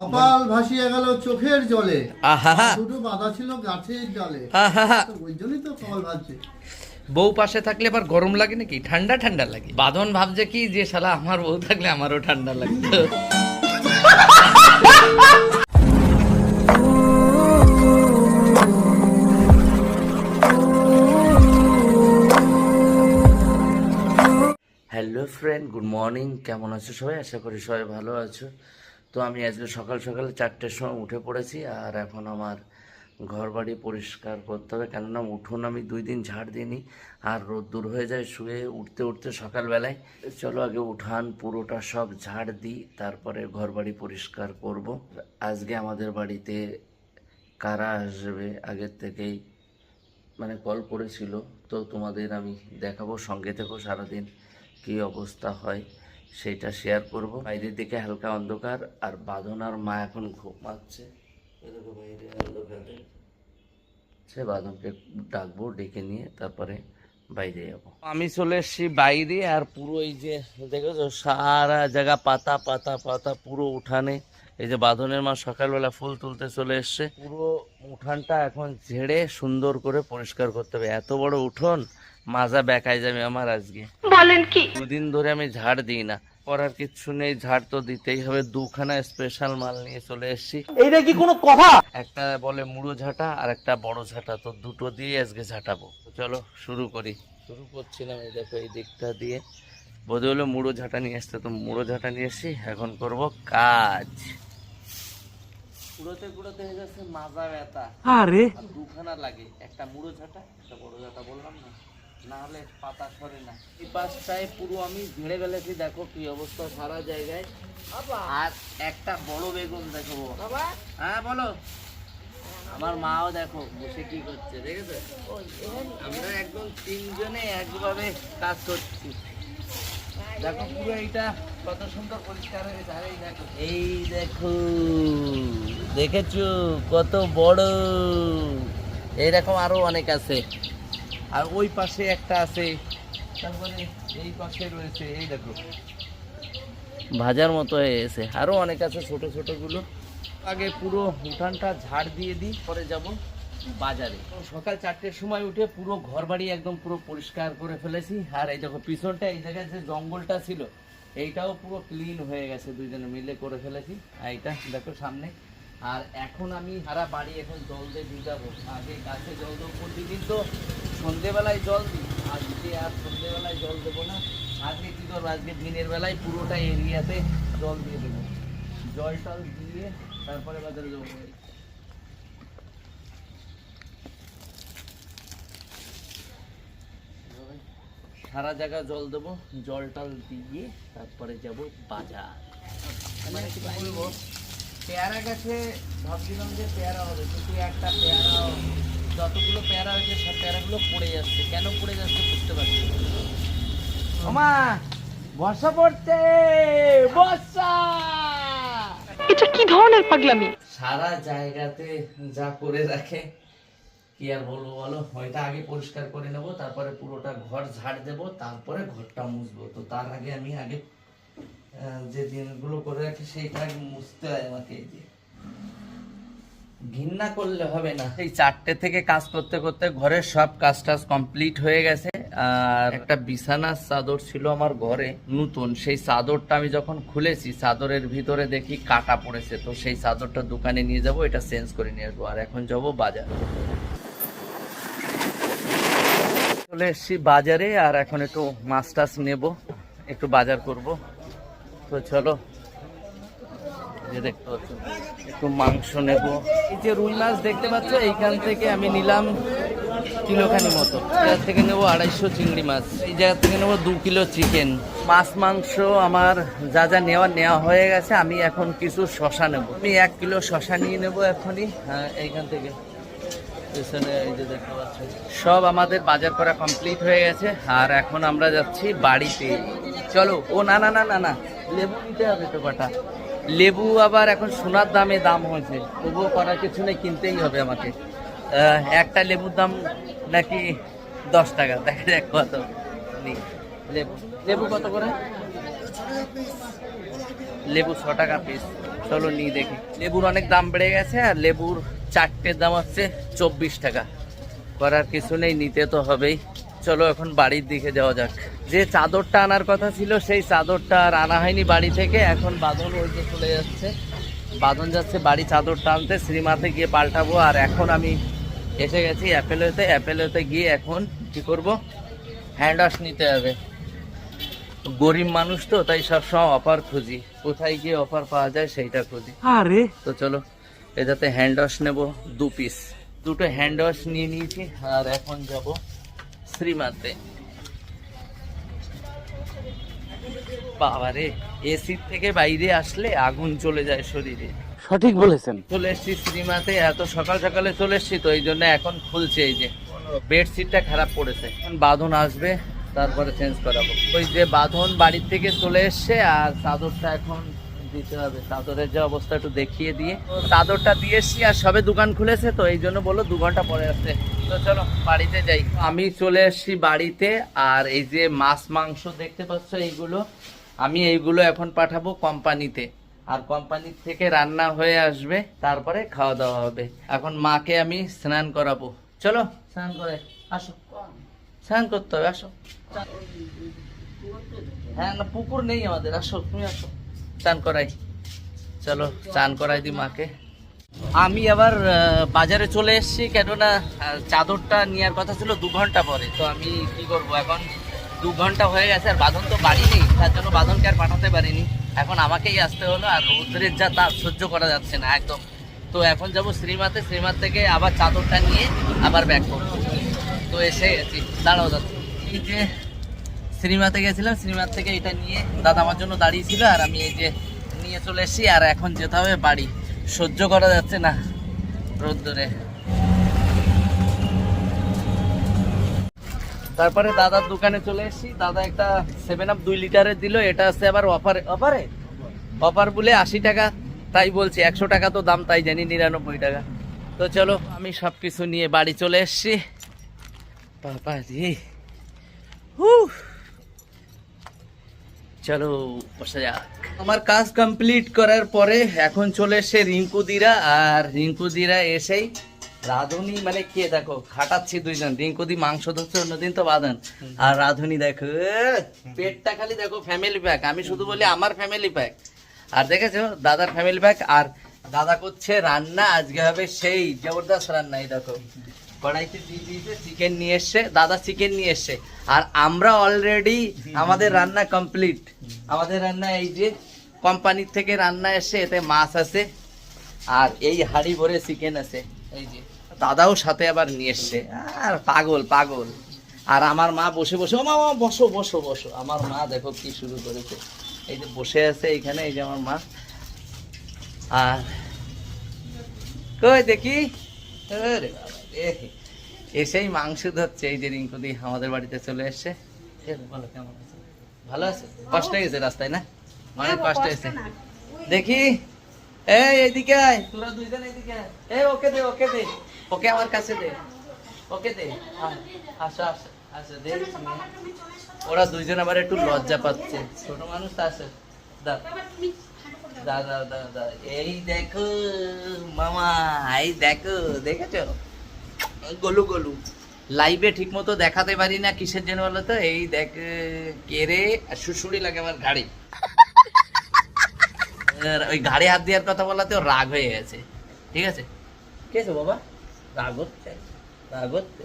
কপাল ভাসিয়ে গেল চোখের জলে। দুটো বাঁধা ছিল গাছের তো ওই জন্যই তো কপাল ভাসছে। বউ পাশে থাকলে আবার গরম লাগে নাকি? ঠান্ডা ঠান্ডা লাগে। বাঁধন ভাবছে কি যে শালা আমার বউ থাকলে আমারও ঠান্ডা লাগতো হ্যালো ফ্রেন্ড গুড মর্নিং কেমন আছো সবাই? আশা করি সবাই ভালো আছো। তো আমি আজকে সকাল সকাল চারটের সময় উঠে পড়েছি আর এখন আমার ঘর বাড়ি পরিষ্কার করতে হবে। কেননা উঠোন আমি দুই দিন ঝাড় দিইনি আর রোদ দূর হয়ে যায়, শুয়ে উঠতে উঠতে সকালবেলায়। চলো আগে উঠান, পুরোটা সব ঝাড় দিই, তারপরে ঘর বাড়ি পরিষ্কার করব। আজকে আমাদের বাড়িতে কারা আসবে আগের থেকেই মানে কল করেছিল, তো তোমাদের আমি দেখাবো। সঙ্গে থেকেও সারাদিন কী অবস্থা হয়। সেটা শেয়ার করব। বাইরের দিকে হালকা অন্ধকার আর বাঁধনার মা এখন খুব বাইরে অন্ধকারে সে বাঁধনকে ডাকবো ডেকে নিয়ে তারপরে বাইরে যাব। আমি চলে এসছি বাইরে আর পুরো এই যে দেখেছ? সারা জায়গা পাতা পাতা পাতা পুরো উঠানে। এই যে বাঁধনের মা সকালবেলা ফুল তুলতে চলে এসছে। পুরো উঠানটা এখন ঝেড়ে সুন্দর করে পরিষ্কার করতে হবে। এত বড় উঠোন মাজা বেকায় যাবে আমার আজকে। বলেন কি? দুদিন ধরে আমি ঝাড় দিই না। করার কিচ্ছু নেই ঝাড় তো দিতেই হবে। দুখানা স্পেশাল মাল নিয়ে চলে এসেছি। এইটা কি কোনো কথা? একটা বলে মুড়ো ঝাঁটা আর একটা বড় ঝাঁটা তো দুটো দিয়ে আজকে ঝাঁটাবো। চলো শুরু করি। শুরু করছিলাম এই দেখো এই দিকটা দিয়ে। বোধ হলো মুড়ো ঝাঁটা নিয়ে আসতে তো মুড়ো ঝাঁটা নিয়ে এসছি। এখন করব কাজ। কুড়োতে কুড়োতে হয়ে যাচ্ছে মাজা ব্যথা। আরে। দুখানা লাগে একটা মুড়ো ঝাঁটা একটা বড় ঝাঁটা বললাম না। না হলে পাতা সরে না। এই পাশটায় পুরো আমি ঝেড়ে ফেলেছি দেখো কি অবস্থা সারা জায়গায়। আর একটা বড় বেগুন দেখো হ্যাঁ বলো। আমার মাও দেখো বসে কি করছে দেখেছ? আমরা একদম তিনজনে একভাবে কাজ করছি। দেখো পুরো এইটা কত সুন্দর পরিষ্কার হয়েছে আর এই দেখো এই দেখো। দেখেছ? কত বড়। এইরকম আরও অনেক আছে। আর ওই পাশে একটা আছে। তারপরে এই পাশে রয়েছে, এই দেখো। ভাজার মতো হয়ে গেছে। আরও অনেক আছে ছোট ছোটগুলো আগে পুরো উঠানটা ঝাড় দিয়ে দিই, পরে যাব বাজারে। সকাল চারটের সময় উঠে পুরো ঘর বাড়ি একদম পুরো পরিষ্কার করে ফেলেছি। আর এই দেখো, পিছনটা, এই জায়গায় যে জঙ্গলটা ছিল, এইটাও পুরো ক্লিন হয়ে গেছে। দুইজনে মিলে করে ফেলেছি। আর এইটা দেখো সামনে। আর এখন আমি সারা বাড়ি এখন জল দিয়ে ভিজাবো আগে গাছে জল দেবো প্রতিদিন তো সন্ধেবেলায় জল দিই। আজকে আর সন্ধেবেলায় জল দেবো না। আজকে কী করব? আজকে দিনের বেলায় পুরোটা এরিয়াতে জল দিয়ে দেবো। জল টল দিয়ে তারপরে বাজারে যাব সারা জায়গা জল দেবো, জল টল দিয়ে তারপরে যাব বাজার। মানে কি বলব? পেয়ারা গাছে ভাবছিলাম যে পেয়ারা হবে কিন্তু একটা পেয়ারা যতগুলো পেয়ারা হয়েছে সব পেয়ারাগুলো পড়ে যাচ্ছে। কেন পড়ে যাচ্ছে বুঝতে পারছি। ওমা বর্ষা পড়ছে বর্ষা! এটা কি ধরনের পাগলামি? সারা জায়গাতে যা করে রাখে কি আর বলব বলো? ওইটা আগে পরিষ্কার করে নেব তারপরে পুরোটা ঘর ঝাড় দেবো তারপরে ঘরটা মুছবো। তো তার আগে আমি আগে যে দিনগুলো করে রাখি সেইটা মুছতে হয় আমাকে এই যে। ঘৃণা করলে হবে না। এই চারটে থেকে কাজ করতে করতে ঘরের সব কাজ টাজ কমপ্লিট হয়ে গেছে। আর একটা বিছানার চাদর ছিল আমার ঘরে, নতুন। সেই চাদরটা আমি যখন খুলেছি, চাদরের ভিতরে দেখি কাটা পড়েছে। তো সেই চাদরটা দোকানে নিয়ে যাব, এটা চেঞ্জ করে নিয়ে আসব। আর এখন যাব বাজার। চলে এসছি বাজারে, আর এখন একটু মাছ টাছ নেব, একটু বাজার করব। তো চলো। দেখতে পাচ্ছ, একটু মাংস নেব। এই যে রুই মাছ দেখতে পাচ্ছ, এইখান থেকে আমি নিলাম কিলোখানি মতো। এখান থেকে নেব আড়াইশো চিংড়ি মাছ। এই জায়গা থেকে নেব দু কিলো চিকেন। মাছ, মাংস আমার যা যা নেওয়া নেওয়া হয়ে গেছে, আমি এখন কিছু শশা নেব। আমি এক কিলো শশা নিয়ে নেব এখনই। হ্যাঁ এইখান থেকে। পেছনে এই যে দেখতে পাচ্ছেন সব আমাদের বাজার করা কমপ্লিট হয়ে গেছে। আর এখন আমরা যাচ্ছি বাড়িতে। চলো, ও না না না না না, লেবু নিতে হবে তো কটা। লেবু আবার এখন সোনার দামে দাম হয়েছে, তবুও করার কিছু নেই, কিনতেই হবে আমাকে। একটা লেবুর দাম নাকি দশ টাকা, দেখা যাক কত নিই। লেবু লেবু কত করে? লেবু ছ টাকা পিস চলো নিয়ে দেখি। লেবুর অনেক দাম বেড়ে গেছে, আর লেবুর চারটের দাম হচ্ছে চব্বিশ টাকা। করার কিছু নেই, নিতে তো হবেই। চলো এখন বাড়ির দিকে যাওয়া যাক। যে চাদরটা আনার কথা ছিল সেই চাদরটা আর আনা হয়নি বাড়ি থেকে। এখন বাদন ওই যে চলে যাচ্ছে। বাদন যাচ্ছে বাড়ি চাদরটা আনতে শ্রীমাতে গিয়ে পাল্টাবো। আর এখন আমি এসে গেছি অ্যাপেলোতে। অ্যাপেলোতে গিয়ে এখন কি করব? হ্যান্ড ওয়াশ নিতে হবে। গরিব মানুষ তো তাই সবসময় অফার খুঁজি। কোথায় গিয়ে অফার পাওয়া যায় সেইটা খুঁজি। আরে! তো চলো এটাতে হ্যান্ড ওয়াশ নেব দু পিস। দুটো হ্যান্ড ওয়াশ নিয়ে নিয়েছি আর এখন যাব শ্রীমাতে। বাবারে এসির থেকে বাইরে আসলে আগুন চলে যায় শরীরে। সঠিক বলেছেন। চলে এসছি শ্রীমাতে এত সকাল সকালে চলে এসছি তো এই জন্য এখন খুলছে এই যে। বেডশিটটা খারাপ পড়েছে। এখন বাঁধন আসবে তারপরে চেঞ্জ করাবো। ওই যে বাঁধন বাড়ির থেকে চলে এসছে আর চাদরটা এখন দিতে হবে। চাদরের যে অবস্থা একটু দেখিয়ে দিয়ে। চাদরটা দিয়ে এসছি আর সবে দোকান খুলেছে তো এই জন্য বলল দু ঘণ্টা পরে আসতে। তো চলো, বাড়িতে যাই। আমি চলে এসছি বাড়িতে, আর এই যে মাছ, মাংস দেখতে পাচ্ছ এইগুলো, আমি এইগুলো এখন পাঠাবো কোম্পানিতে। আর কোম্পানি থেকে রান্না হয়ে আসবে, তারপরে খাওয়া দাওয়া হবে। এখন মাকে আমি স্নান করাবো। চলো, স্নান করে আসো। স্নান করতে হবে, আসো। হ্যাঁ না, পুকুর নেই আমাদের, আসো, তুমি আসো। স্নান করাই। চলো, স্নান করাই দি মাকে। আমি আবার বাজারে চলে এসেছি, কেননা চাদরটা নেওয়ার কথা ছিল দু ঘণ্টা পরে। তো আমি কি করব? এখন দু ঘণ্টা হয়ে গেছে, আর বাঁধন তো বাড়ি নেই, তার জন্য বাঁধনকে আর পাঠাতে পারিনি। এখন আমাকেই আসতে হলো, আর রৌদ্রের যা তাপ, সহ্য করা যাচ্ছে না, একদম। তো এখন যাব শ্রীমাতে শ্রীমাত থেকে আবার চাদরটা নিয়ে আবার ব্যাক করব। তো এসে গেছি। দাঁড়াও দাদা। এই যে শ্রীমাতে গেছিলাম শ্রীমাত থেকে এটা নিয়ে দাদা আমার জন্য দাঁড়িয়েছিল, আর আমি এই যে নিয়ে চলে এসেছি, আর এখন যেতে হবে বাড়ি। সহ্য করা যাচ্ছে না রোদ্দুরে তারপরে দাদার দোকানে চলে এসেছি। দাদা একটা সেভেন আপ দুই লিটারের দিল, এটা আছে আবার অফারে অফারে অফার বলে আশি টাকা, তাই বলছি, একশো টাকা তো দাম, তাই জানি নিরানব্বই টাকা। তো চলো, আমি সব কিছু নিয়ে বাড়ি চলে এসেছি। বাবা রে হুহ। চলো বসে যাক। আমার কাজ কমপ্লিট করার পরে এখন চলে এসে রিঙ্কু দিরা আর রিঙ্কু দিরা এসেই রাধুনি মানে কে দেখো খাটাচ্ছি দুইজন। রিঙ্কু দি মাংস ধরছে অন্যদিন তো বাঁধন। আর রাধুনি দেখো পেটটা খালি দেখো ফ্যামিলি প্যাক আমি শুধু বলি আমার ফ্যামিলি প্যাক আর দেখেছ দাদার ফ্যামিলি প্যাক আর দাদা করছে রান্না আজকে হবে সেই জবরদস্ত রান্না এই দেখো। কড়াইতে চিকেন নিয়ে এসছে, দাদা চিকেন নিয়ে এসছে। আর আমরা অলরেডি আমাদের রান্না কমপ্লিট আমাদের রান্না এই যে কোম্পানির থেকে রান্না এসে এতে মাছ আছে, আর এই হাড়ি ভরে চিকেন আছে, এই যে। দাদাও সাথে আবার নিয়ে এসছে। আর পাগল পাগল। আর আমার মা বসে বসে মা বসো বসো বসো। আমার মা দেখো কি শুরু করেছে। এই যে বসে আছে এইখানে, এই যে আমার মা। আর কই দেখি। এসেই মাংস ধরছে এই যে রিঙ্কুদি আমাদের বাড়িতে চলে এসছে। এ, বলো কেমন আছে? ভালো আছে? কষ্ট হয়ে গেছে রাস্তায় না? অনেক কষ্ট হয়েছে দেখি। এই এদিকে আয়। তোরা দুইজন এদিকে আয়। এই ওকে দে ওকে দে। ওকে আমার কাছে দে। ওকে দে। আয়, আসো আসো আসো দে। ওরা দুইজন আবার একটু লজ্জা পাচ্ছে। ছোট মানুষ আসে। দা। দা দা দা দা। এই দেখো মামা এই দেখো দেখেছ? গলু গলু। লাইভে ঠিক মতো দেখাতে পারি না কিসের জন্য বলো তো? এই দেখ কে রে? আর শুশুড়ি লাগে আমার গাড়ি ওই ঘাড়ে হাত দেওয়ার কথা বলাতে ওর রাগ হয়ে গেছে। ঠিক আছে? কে আছে বাবা? রাগ হচ্ছে রাগ হচ্ছে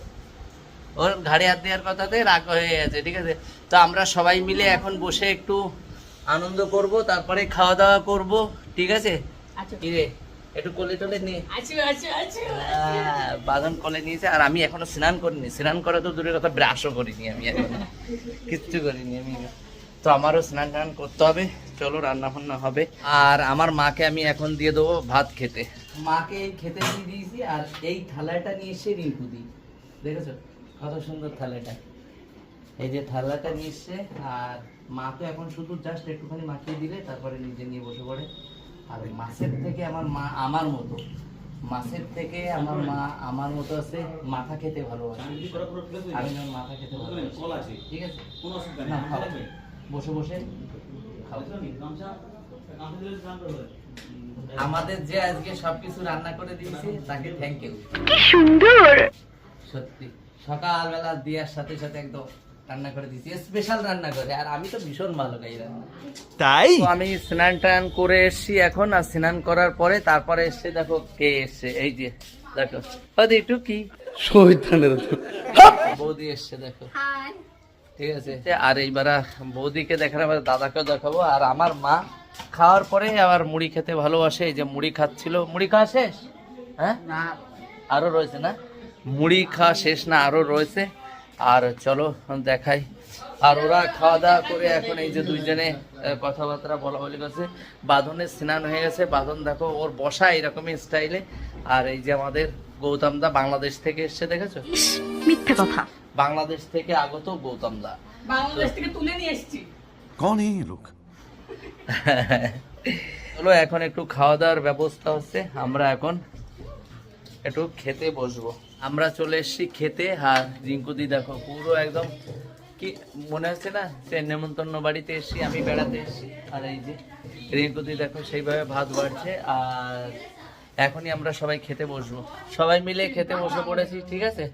ওর ঘাড়ে হাত দেওয়ার কথাতে রাগ হয়ে গেছে ঠিক আছে? তো আমরা সবাই মিলে এখন বসে একটু আনন্দ করব তারপরে খাওয়া দাওয়া করব ঠিক আছে? কি রে? একটু কোলে টোলে নিয়ে। বাঁধন কলে নিয়েছে আর আমি এখনও স্নান করিনি। স্নান করা তো দূরের কথা ব্রাশও করিনি আমি এখনও। কিচ্ছু করিনি আমি। তো আমারও স্নান টান করতে হবে। চলো রান্না বান্না হবে। আর আমার মাকে আমি এখন দিয়ে দেবো ভাত খেতে। মাকে এই খেতে দিয়ে দিয়েছি আর এই থালাটা নিয়ে এসে রিঙ্কু দিই দেখেছ? কত সুন্দর থালাটা। এই যে থালাটা নিয়ে এসছে আর মা তো এখন শুধু জাস্ট একটুখানি মাখিয়ে দিলে তারপরে নিজে নিয়ে বসে পড়ে। আর মাছের থেকে আমার মা আমার মতো। মাছের থেকে আমার মা আমার মতো আছে মাথা খেতে ভালোবাসে। আমি যেমন মাথা খেতে ভালোবাসি। ঠিক আছে? কোনো অসুবিধা না, খাও। বসে বসে। খাও। আমাদের যে আজকে সবকিছু রান্না করে দিয়েছে তাকে থ্যাংক ইউ কি সুন্দর! সত্যি। সকালবেলা দিয়ার সাথে সাথে একদম রান্না করে দিয়েছি স্পেশাল রান্না করে আর আমি তো ভীষণ ভালো খাই রান্না তাই? তো আমি স্নান টান করে এসছি এখন আর স্নান করার পরে তারপরে এসছে দেখো কে এসছে এই যে দেখো। ওদি একটু কি? শহীদানের বৌদি এসছে দেখো। ঠিক আছে। আর এইবার বৌদিকে দেখানো আমার দাদাকেও দেখাবো আর আমার মা খাওয়ার পরে আবার মুড়ি খেতে ভালোবাসে এই যে মুড়ি খাচ্ছিল। মুড়ি খাওয়া শেষ? হ্যাঁ? না। আরও রয়েছে না? মুড়ি খাওয়া শেষ না আরও রয়েছে? আর চলো দেখাই। আর ওরা খাওয়া দাওয়া করে এখন এই যে দুইজনে কথাবার্তা বলা বলি করছে। বাঁধনে স্নান হয়ে গেছে। বাঁধন দেখো ওর বসা এরকম স্টাইলে আর এই যে আমাদের গৌতম দা বাংলাদেশ থেকে এসছে দেখেছ? মিথ্যে কথা। বাংলাদেশ থেকে আগত গৌতম দা। বাংলাদেশ থেকে তুলে নিয়ে এসেছি। কোন এই লোক? চলো এখন একটু খাওয়া দাওয়ার ব্যবস্থা হচ্ছে। আমরা এখন একটু খেতে বসবো। আমরা চলে এসেছি খেতে। আর রিঙ্কুদি দেখো, পুরো একদম কি মনে হচ্ছে না? সে নেমন্তন্ন বাড়িতে এসেছি, আমি বেড়াতে এসেছি। আর এই যে রিঙ্কুদি দেখো, সেইভাবে ভাত বাড়ছে। আর এখনই আমরা সবাই খেতে বসবো। সবাই মিলে খেতে বসে পড়েছি, ঠিক আছে?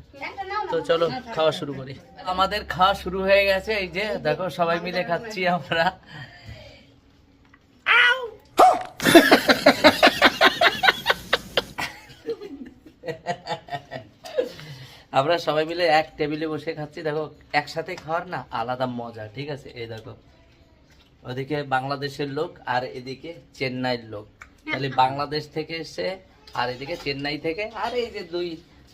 তো চলো, খাওয়া শুরু করি। আমাদের খাওয়া শুরু হয়ে গেছে, এই যে দেখো, সবাই মিলে খাচ্ছি আমরা। আমরা সবাই মিলে এক টেবিলে বসে খাচ্ছি দেখো একসাথে খাওয়ার না আলাদা মজা ঠিক আছে? এই দেখো ওদিকে বাংলাদেশের লোক আর এদিকে চেন্নাইয়ের লোক। তাহলে বাংলাদেশ থেকে এসে আর এদিকে চেন্নাই থেকে আর এই যে দুই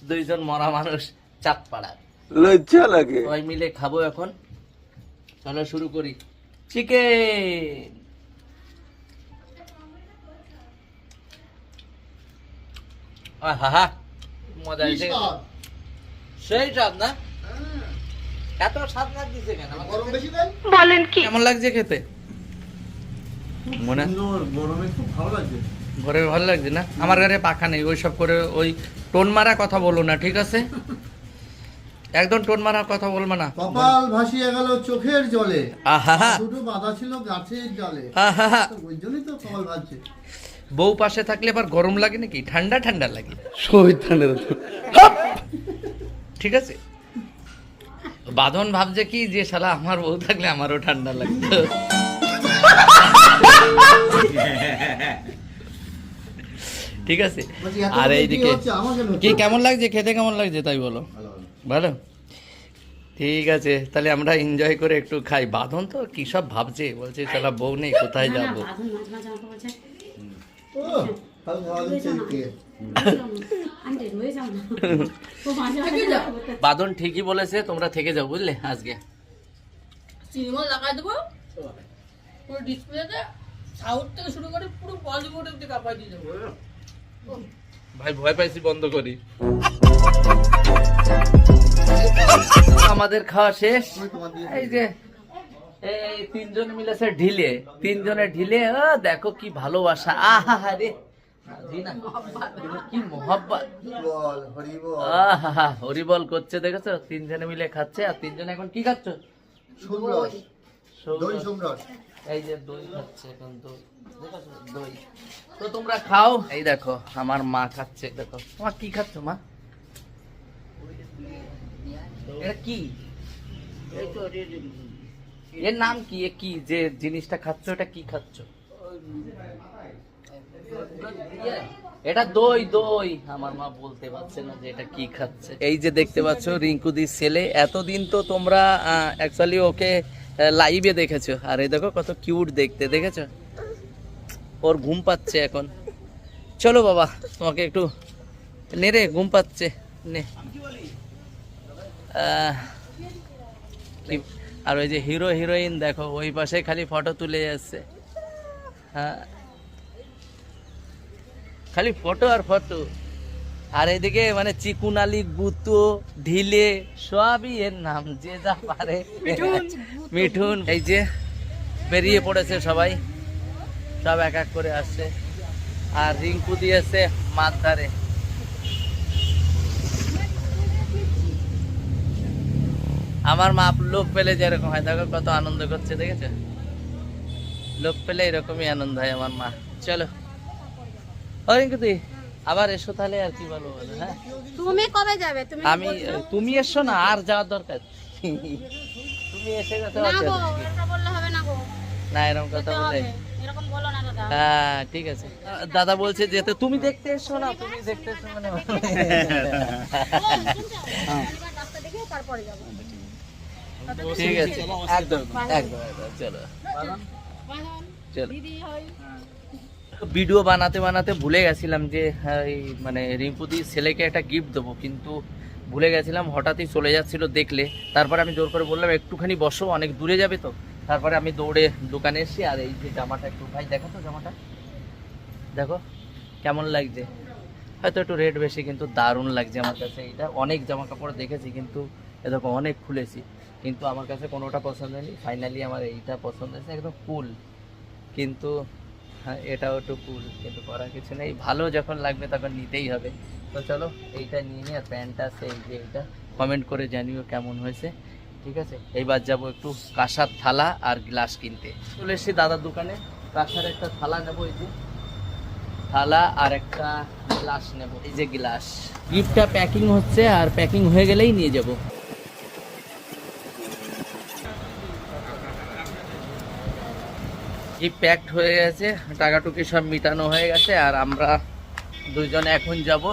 দুইজন মরা মানুষ চাঁদপাড়ার লজ্জা লাগে। সবাই মিলে খাব এখন। চলো শুরু করি। চিকেন! হা হা মজা এসে সেই স্বাদ না? এত স্বাদ কেন? গরম বেশি দেন বলেন কি? কেমন লাগছে খেতে? মনে? গরমে খুব ভালো লাগছে। ঘরে ভালো লাগছে না? আমার ঘরে পাখা নেই ওই সব করে ওই টোন মারা কথা বলো না ঠিক আছে? একদম টোন মারা কথা বলব না। কপাল ভাসিয়ে গেল চোখের জলে। আহা। দুটো বাঁধা ছিল গাছের জলে। আহা। ওই জন্যই তো কপাল ভাসছে। বউ পাশে থাকলে আবার গরম লাগে নাকি? ঠান্ডা ঠান্ডা লাগে। শহীদানের ঠিক আছে? বাঁধন ভাবছে কি যে শালা আমার বউ থাকলে আমারও ঠান্ডা লাগতো। ঠিক আছে? আর এইদিকে? কি কেমন লাগছে? খেতে কেমন লাগছে? তাই বলো। ভালো, ঠিক আছে তাহলে আমরা এনজয় করে একটু খাই। বাঁধন তো কি সব ভাবছে? বলছে শালা বউ নেই কোথায় যাব? বাঁধন মাঝে মাঝে আমাকে বলছে, ও, ভালো খাওয়া দিচ্ছে এদিকে। আন্টি, রয়ে যাও না। ও মাঝে মাঝে আমাকে বলতে, বাঁধন ঠিকই বলেছে তোমরা থেকে যাও বুঝলে আজকে। সিনেমা লাগাই দেবো। পুরো ডিসপ্লেতে সাউথ থেকে শুরু করে পুরো বলিউড অব্দি কাপাই দিয়ে দেবো। ভাই ভয় পাইছি বন্ধ করি। আমাদের খাওয়া শেষ। এই যে এই তিনজন মিলেছে ঢিলে। তিনজনে ঢিলে দেখো কি ভালোবাসা। আহা রে কি মোহাব্বত? বল, হরি বল। আহা হরিবল করছে দেখেছ? তিনজনে মিলে খাচ্ছে আর তিনজনে এখন কি খাচ্ছ? সোমরস, দই সৌরভ। সোমরস। এই যে দই খাচ্ছে এখন দই। তো তোমরা খাও। এই দেখো আমার মা খাচ্ছে দেখো। তোমার কি খাচ্ছ মা? এটা কি? এর নাম কি? এ কি? যে জিনিসটা খাচ্ছ এটা কি খাচ্ছ? এটা দই দই। আমার মা বলতে পারছে না যে এটা কি খাচ্ছে। এই যে দেখতে পাচ্ছ রিঙ্কুদির ছেলে, এতদিন তো তোমরা অ্যাকচুয়ালি ওকে লাইভে দেখেছ। আর এই দেখো কত কিউট দেখতে, দেখেছ? ওর ঘুম পাচ্ছে এখন। চলো বাবা, তোমাকে একটু নে রে, ঘুম পাচ্ছে। নে। আর ওই যে হিরো হিরোইন দেখো, ওই পাশে খালি ফটো তুলে যাচ্ছে। হ্যাঁ। খালি ফটো আর ফটো আর এদিকে মানে চিকুন আলী গুতো ঢিলে সবই এর নাম যে যা পারে। মিঠুন। এই যে বেরিয়ে পড়েছে সবাই। সব এক এক করে আসছে। আর রিঙ্কু দিয়েছে মাছ ধারে আমার মা লোক পেলে যেরকম হয়। দেখো কত আনন্দ করছে দেখেছ? লোক পেলে এরকমই আনন্দ হয় আমার মা। চলো। ও রিঙ্কুদি আবার এসো তাহলে আর কি বলব বলো হ্যাঁ? তুমি কবে যাবে? তুমি আমি তুমি এসো না আর যাওয়ার দরকার। তুমি এসে গেছো না গো এটা বললে হবে না গো। না এরকম কথা বলে। এরকম বলো না দাদা। হ্যাঁ ঠিক আছে। দাদা বলছে যেতে তুমি দেখতে এসো না তুমি দেখতে এসো মানে রাস্তা দেখে তারপরে যাব। ঠিক আছে। একদম একদম একদম চলো। চলো। দিদি হয়। ভিডিও বানাতে বানাতে ভুলে গেছিলাম যে হ্যাঁ, এই মানে রিঙ্কুদির ছেলেকে একটা গিফট দেবো। কিন্তু ভুলে গেছিলাম হঠাৎই চলে যাচ্ছিল দেখলে। তারপরে আমি জোর করে বললাম একটুখানি বসো অনেক দূরে যাবে তো। তারপরে আমি দৌড়ে দোকানে এসেছি আর এই যে জামাটা একটু ভাই দেখো তো জামাটা। দেখো কেমন লাগছে। হয়তো একটু রেট বেশি কিন্তু দারুণ লাগছে আমার কাছে। এটা অনেক জামা কাপড় দেখেছি কিন্তু এরকম অনেক খুলেছি। কিন্তু আমার কাছে কোনোটা পছন্দ হয়নি। ফাইনালি আমার এইটা পছন্দ হয়েছে একদম কুল কিন্তু হ্যাঁ এটাও একটু কুল কিন্তু করার কিছু নেই। ভালো যখন লাগবে তখন নিতেই হবে। তো চলো, এইটা নিয়ে নিই আর প্যান্টটা এই যে এইটা কমেন্ট করে জানিও কেমন হয়েছে। ঠিক আছে? এইবার যাব একটু কাঁসার থালা আর গ্লাস কিনতে। চলে এসেছি দাদার দোকানে। কাঁসার একটা থালা নেব এই যে। থালা আর একটা গ্লাস নেব। এই যে গ্লাস গিফটটা প্যাকিং হচ্ছে আর প্যাকিং হয়ে গেলেই নিয়ে যাব। গিফট প্যাকড হয়ে গেছে টাকাটুকি সব মিটানো হয়ে গেছে আর আমরা দুজন এখন যাব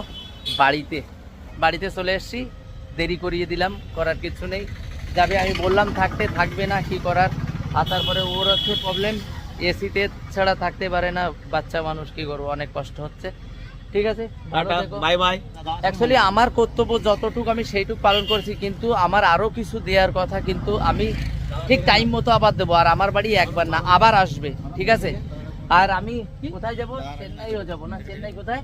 বাড়িতে। বাড়িতে চলে এসেছি দেরি করিয়ে দিলাম করার কিছু নেই। যাবে আমি বললাম থাকতে থাকবে না কি করার? আর তারপরে ওর হচ্ছে প্রবলেম এসিতে ছাড়া থাকতে পারে না বাচ্চা মানুষ কি করব অনেক কষ্ট হচ্ছে। ঠিক আছে বাই বাই অ্যাকচুয়ালি আমার কর্তব্য যতটুকু আমি সেইটুকু পালন করেছি কিন্তু আমার আরও কিছু দেওয়ার কথা কিন্তু আমি ঠিক টাইম মতো আবার দেবো আর আমার বাড়ি একবার না আবার আসবে ঠিক আছে? আর আমি কোথায় যাব? চেন্নাইও যাব না? চেন্নাই কোথায়?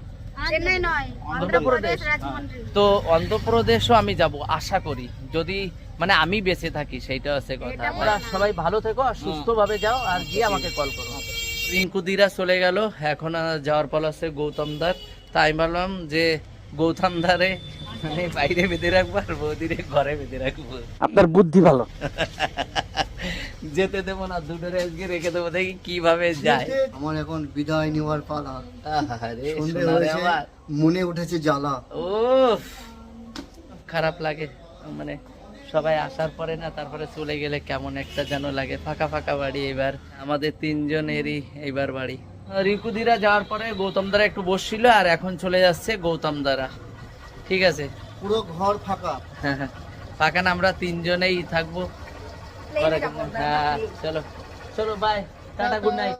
চেন্নাই নয় অন্ধ্রপ্রদেশ। রাজমন্ড্রি তো অন্ধ্রপ্রদেশও আমি যাব আশা করি। যদি মানে আমি বেঁচে থাকি সেইটা হচ্ছে কথা। আমরা সবাই ভালো থেকো আর সুস্থভাবে যাও আর গিয়ে আমাকে কল করো। রিঙ্কু দিরা চলে গেল এখন আর যাওয়ার পর আছে গৌতম দার। তাই বললাম যে গৌতম দারে মানে বাইরে বেঁধে রাখব আর বৌদিরে ঘরে বেঁধে রাখব। আপনার বুদ্ধি ভালো। যেতে দেবো না দুটো আজকে রেখে দেবো দেখি কীভাবে যায়। আমার এখন বিদায় নেওয়ার পালা। মনে উঠেছে জ্বালা। ও খারাপ লাগে। মানে সবাই আসার পরে না তারপরে চলে গেলে কেমন একটা যেন লাগে। ফাঁকা ফাঁকা বাড়ি এবার। আমাদের তিনজনেরই এইবার বাড়ি। রিকুদিরা যাওয়ার পরে গৌতম দ্বারা একটু বসছিল আর এখন চলে যাচ্ছে গৌতম দ্বারা ঠিক আছে। পুরো ঘর ফাঁকা। ফাঁকা না আমরা তিনজনেই থাকব। হ্যাঁ চলো। চলো বাই টাটা গুড নাইট